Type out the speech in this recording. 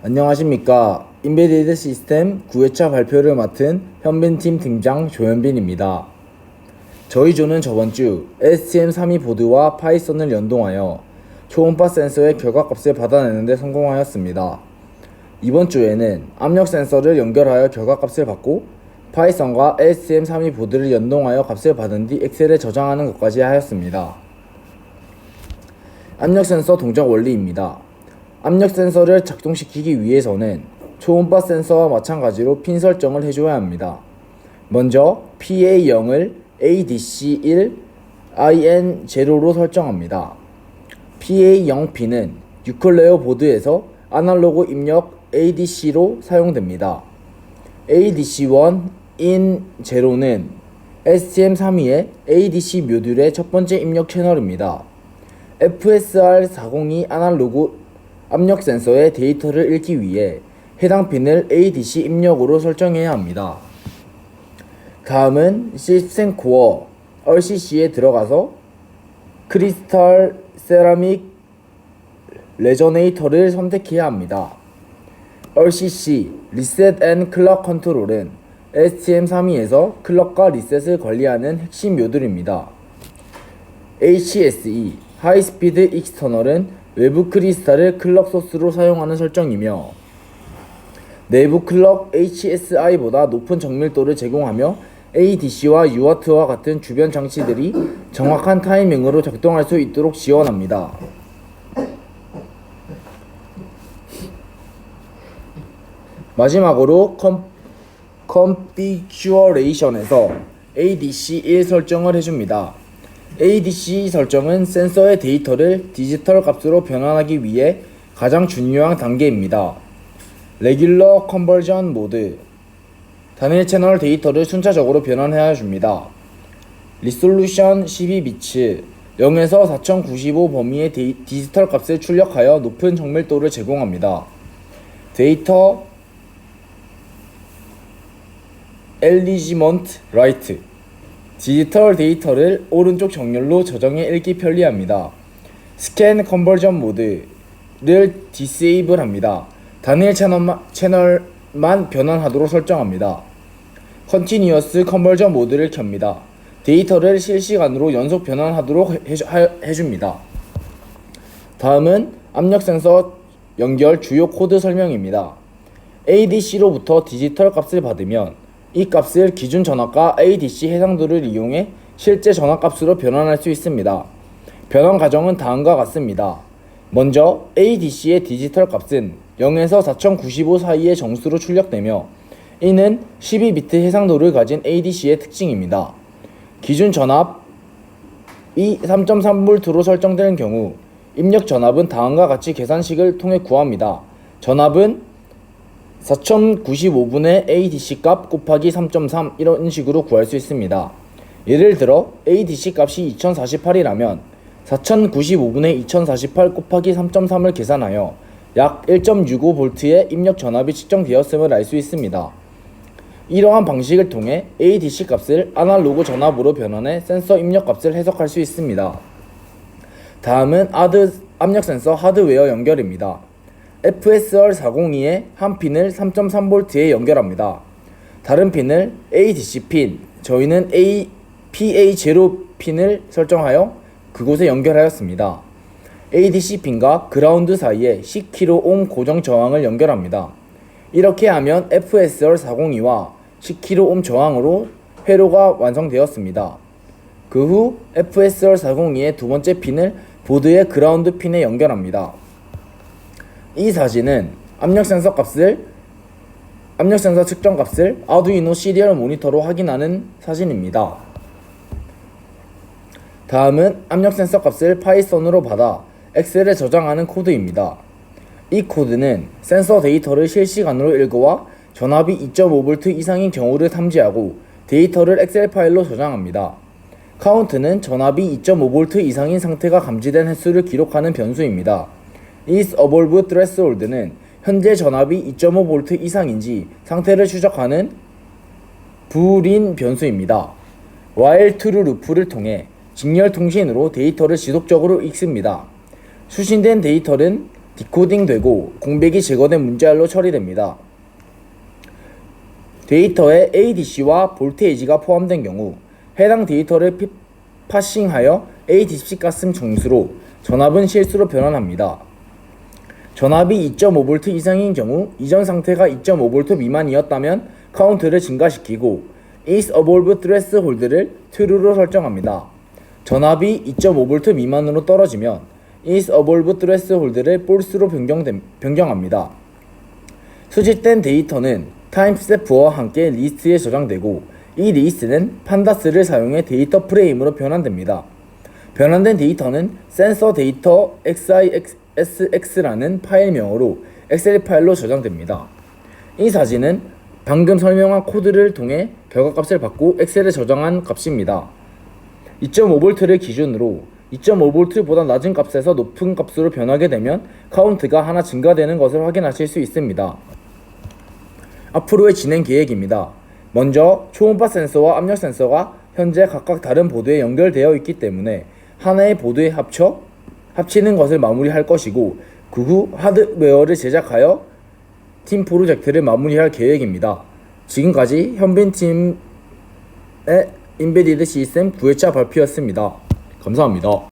안녕하십니까. 인베디드 시스템 9회차 발표를 맡은 현빈팀 팀장 조현빈입니다. 저희 조는 저번 주 STM32 보드와 파이썬을 연동하여 초음파 센서의 결과값을 받아내는데 성공하였습니다. 이번 주에는 압력 센서를 연결하여 결과값을 받고 파이썬과 STM32 보드를 연동하여 값을 받은 뒤 엑셀에 저장하는 것까지 하였습니다. 압력 센서 동작 원리입니다. 압력 센서를 작동시키기 위해서는 초음파 센서와 마찬가지로 핀 설정을 해줘야 합니다. 먼저 PA0을 ADC1, IN0로 설정합니다. PA0P는 유클레어 보드에서 아날로그 입력 ADC로 사용됩니다. ADC1 in 0는 STM32의 ADC 모듈의 첫 번째 입력 채널입니다. FSR402 아날로그 압력 센서의 데이터를 읽기 위해 해당 핀을 ADC 입력으로 설정해야 합니다. 다음은 시스템 코어 RCC에 들어가서 크리스탈 세라믹 레저네이터를 선택해야 합니다. RCC 리셋 앤 클럭 컨트롤은 STM32에서 클럭과 리셋을 관리하는 핵심 모듈입니다. HSE 하이스피드 익스터널은 외부 크리스탈을 클럭 소스로 사용하는 설정이며 내부 클럭 HSI보다 높은 정밀도를 제공하며 ADC와 UART와 같은 주변 장치들이 정확한 타이밍으로 작동할 수 있도록 지원합니다. 마지막으로 컴, 컨피규어레이션에서 ADC1 설정을 해줍니다. ADC 설정은 센서의 데이터를 디지털 값으로 변환하기 위해 가장 중요한 단계입니다. 레귤러 컨버전 모드 단일 채널 데이터를 순차적으로 변환해야 줍니다. 리솔루션 12비츠 0에서 4095 범위의 데이, 디지털 값을 출력하여 높은 정밀도를 제공합니다. 데이터 엘리지먼트 라이트 디지털 데이터를 오른쪽 정렬로 저장해 읽기 편리합니다. 스캔 컨버전 모드를 디세이블 합니다. 단일 채널만, 변환하도록 설정합니다. 컨티니어스 컨버전 모드를 켭니다. 데이터를 실시간으로 연속 변환하도록 해주, 하, 해줍니다. 다음은 압력 센서 연결 주요 코드 설명입니다. ADC로부터 디지털 값을 받으면 이 값을 기준 전압과 ADC 해상도를 이용해 실제 전압값으로 변환할 수 있습니다. 변환 과정은 다음과 같습니다. 먼저 ADC의 디지털 값은 0에서 4095 사이의 정수로 출력되며 이는 12비트 해상도를 가진 ADC의 특징입니다. 기준 전압이 3.3V로 설정되는 경우 입력 전압은 다음과 같이 계산식을 통해 구합니다. 전압은 4095분의 ADC 값 곱하기 3.3 이런 식으로 구할 수 있습니다. 예를 들어 ADC 값이 2048이라면 4095분의 2048 곱하기 3.3을 계산하여 약 1.65V의 입력 전압이 측정되었음을 알 수 있습니다. 이러한 방식을 통해 ADC 값을 아날로그 전압으로 변환해 센서 입력 값을 해석할 수 있습니다. 다음은 아드 압력 센서 하드웨어 연결입니다. FSR402의 한 핀을 3.3V에 연결합니다. 다른 핀을 ADC 핀, 저희는 A, PA0 핀을 설정하여 그곳에 연결하였습니다. ADC 핀과 그라운드 사이에 10kΩ 고정 저항을 연결합니다. 이렇게 하면 FSR402와 10kΩ 저항으로 회로가 완성되었습니다. 그 후 FSR402의 두 번째 핀을 보드의 그라운드 핀에 연결합니다. 이 사진은 압력 센서 값을 압력 센서 측정 값을 아두이노 시리얼 모니터로 확인하는 사진입니다. 다음은 압력 센서 값을 파이썬으로 받아 엑셀에 저장하는 코드입니다. 이 코드는 센서 데이터를 실시간으로 읽어와 전압이 2.5V 이상인 경우를 탐지하고 데이터를 엑셀 파일로 저장합니다. 카운트는 전압이 2.5V 이상인 상태가 감지된 횟수를 기록하는 변수입니다. Is above threshold는 현재 전압이 2.5V 이상인지 상태를 추적하는 불인 변수입니다. true 루프를 통해 직렬 통신으로 데이터를 지속적으로 읽습니다. 수신된 데이터는 디코딩되고 공백이 제거된 문자열로 처리됩니다. 데이터에 ADC와 볼테이지가 포함된 경우 해당 데이터를 피- 파싱하여 ADC 가슴 정수로 전압은 실수로 변환합니다. 전압이 2.5V 이상인 경우 이전 상태가 2.5V 미만이었다면 카운트를 증가시키고 is above threshold를 true로 설정합니다. 전압이 2.5V 미만으로 떨어지면 is above threshold를 false로 변경됨- 변경 합니다. 수집된 데이터는 타임스태프와 함께 리스트에 저장되고 이 리스트는 판다스를 사용해 데이터 프레임으로 변환됩니다. 변환된 데이터는 센서 데이터 XISX라는 파일명으로 엑셀 파일로 저장됩니다. 이 사진은 방금 설명한 코드를 통해 결과값을 받고 엑셀에 저장한 값입니다. 2.5V를 기준으로 2.5V보다 낮은 값에서 높은 값으로 변하게 되면 카운트가 하나 증가되는 것을 확인하실 수 있습니다. 앞으로의 진행 계획입니다. 먼저 초음파 센서와 압력 센서가 현재 각각 다른 보드에 연결되어 있기 때문에 하나의 보드에 합쳐 합치는 것을 마무리할 것이고 그 후 하드웨어를 제작하여 팀 프로젝트를 마무리할 계획입니다. 지금까지 현빈팀의 인베디드 시스템 9회차 발표였습니다. 감사합니다.